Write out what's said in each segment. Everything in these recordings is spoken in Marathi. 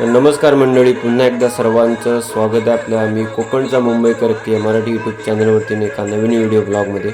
तर नमस्कार मंडळी पुन्हा एकदा सर्वांचं स्वागत आहे आपल्या आम्ही कोकणचा मुंबईकर के मराठी यूट्यूब चॅनलवरती एका नवीन व्हिडिओ ब्लॉगमध्ये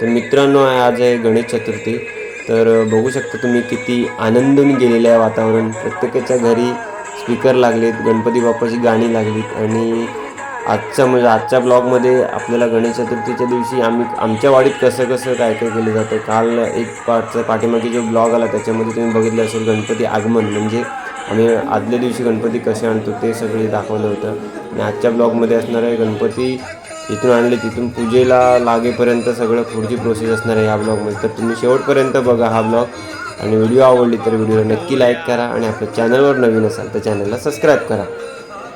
तर मित्रांनो आज आहे गणेश चतुर्थी. तर बघू शकता तुम्ही किती आनंदून गेलेलं आहे वातावरण. प्रत्येकाच्या घरी स्पीकर लागलेत गणपती बाप्पाची गाणी लागलीत आणि आजच्या म्हणजे आजच्या ब्लॉगमध्ये आपल्याला गणेश चतुर्थीच्या दिवशी आम्ही आमच्या वाडीत कसं कसं काय काय केलं जातं? काल एक पाठचा पाठीमागे जो ब्लॉग आला त्याच्यामध्ये तुम्ही बघितलं असेल गणपती आगमन. म्हणजे आम्ही आदल्या दिवशी गणपती कसे आणतो ते सगळे दाखवलं होतं. आणि आजच्या ब्लॉगमध्ये असणार आहे गणपती इथून आणले तिथून पूजेला लागेपर्यंत सगळं पुढची प्रोसेस असणार आहे ह्या ब्लॉगमध्ये. तर तुम्ही शेवटपर्यंत बघा हा ब्लॉग. आणि व्हिडिओ आवडली तर व्हिडिओला नक्की लाईक करा आणि आपल्या चॅनलवर नवीन असाल तर चॅनलला सबस्क्राईब करा.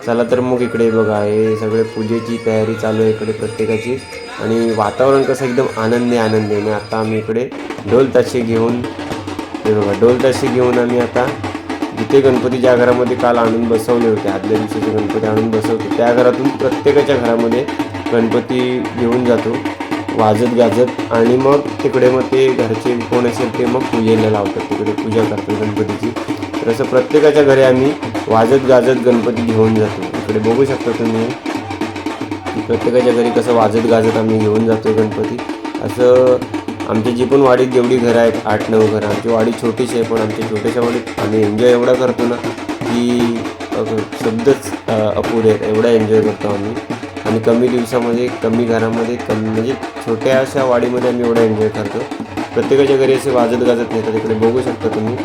चला तर मग इकडे बघा हे सगळे पूजेची तयारी चालू आहे इकडे प्रत्येकाची. आणि वातावरण कसं एकदम आनंदी आनंदी. आहे आणि आता आम्ही इकडे ढोल ताशे घेऊन हे बघा ढोल ताशे घेऊन आम्ही आता जिथे गणपती ज्या घरामध्ये काल आणून बसवले होते आदल्या दिवशीचे गणपती आणून बसवतो त्या घरातून प्रत्येकाच्या घरामध्ये गणपती घेऊन जातो वाजत गाजत. आणि मग तिकडे मग ते घरचे कोण असेल ते मग पूजेला लावतात तिकडे पूजा करतात गणपतीची. तर असं प्रत्येकाच्या घरी आम्ही वाजत गाजत गणपती घेऊन जातो. इकडे बघू शकता तुम्ही प्रत्येकाच्या घरी कसं वाजत गाजत आम्ही घेऊन जातो गणपती. असं आमची जी पण वाडीत जेवढी घरं आहेत आठ नऊ घरं आमची वाडी छोटीशी आहे पण आमच्या छोट्याशा वाडीत आम्ही एन्जॉय एवढा करतो ना की शब्दच अपुरे आहेत. एवढा एन्जॉय करतो आम्ही. आणि कमी दिवसामध्ये कमी घरामध्ये कमी म्हणजे छोट्या अशा वाडीमध्ये आम्ही एवढा एन्जॉय करतो. प्रत्येकाच्या घरी असे वाजत गाजत नाही तर इकडे बघू शकता तुम्ही.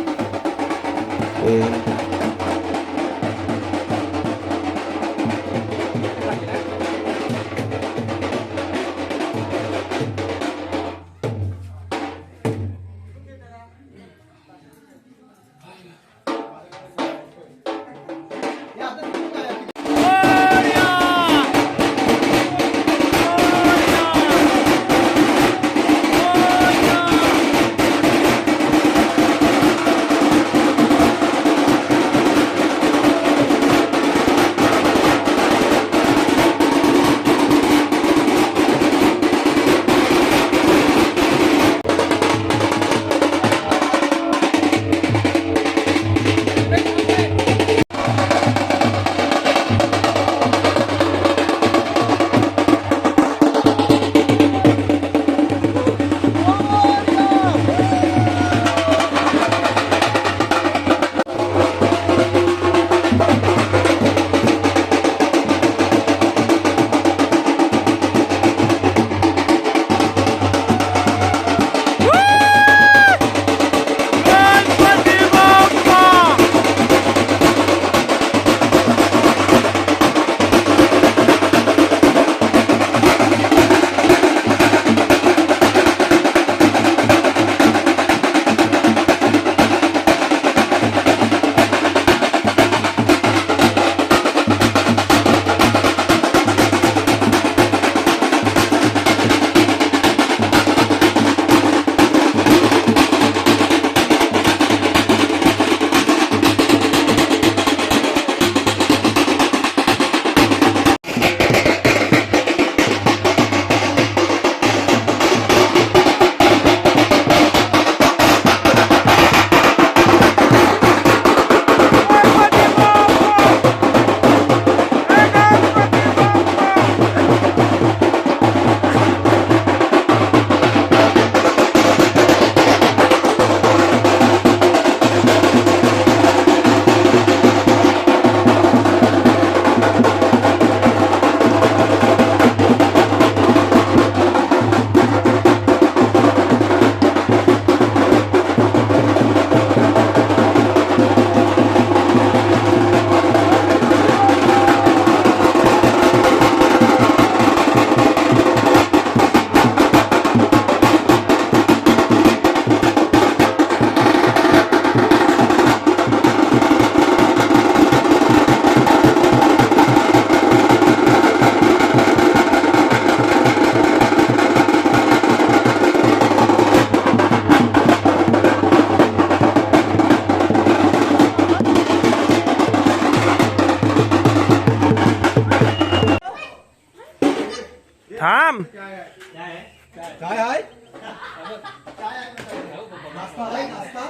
थांब.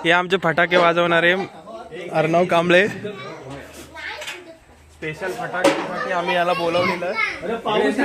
हे आमचे फटाके वाजवणारे अर्णव कांबळे. स्पेशल फटाक्यासाठी आम्ही याला बोलवलेलं. पाऊस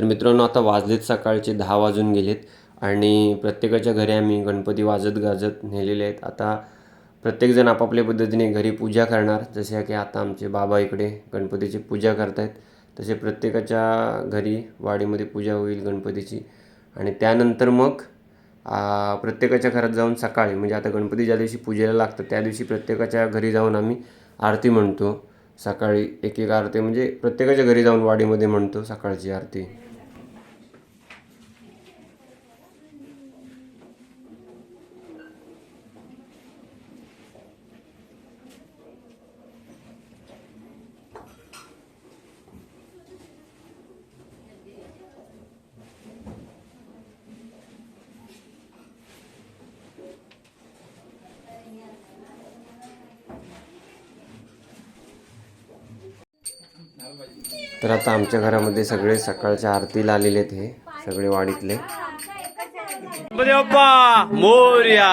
तर मित्रांनो आता वाजलेत सकाळचे दहा वाजून गेलेत आणि प्रत्येकाच्या घरी आम्ही गणपती वाजत गाजत नेलेले आहेत. आता प्रत्येकजण आपापल्या पद्धतीने घरी पूजा करणार जसे की आता आमचे बाबा इकडे गणपतीची पूजा करतायत तसे प्रत्येकाच्या घरी वाडीमध्ये पूजा होईल गणपतीची. आणि त्यानंतर मग प्रत्येकाच्या घरात जाऊन सकाळी म्हणजे आता गणपती ज्या दिवशी पूजेला लागतं त्या दिवशी प्रत्येकाच्या घरी जाऊन आम्ही आरती म्हणतो. सकाळी एक एक आरती म्हणजे प्रत्येकाच्या घरी जाऊन वाडीमध्ये म्हणतो सकाळची आरती. तर आता आमच्या घरामध्ये सगळे सकाळच्या आरतीला आलेले आहेत हे सगळे वाडीतले. मोर्या.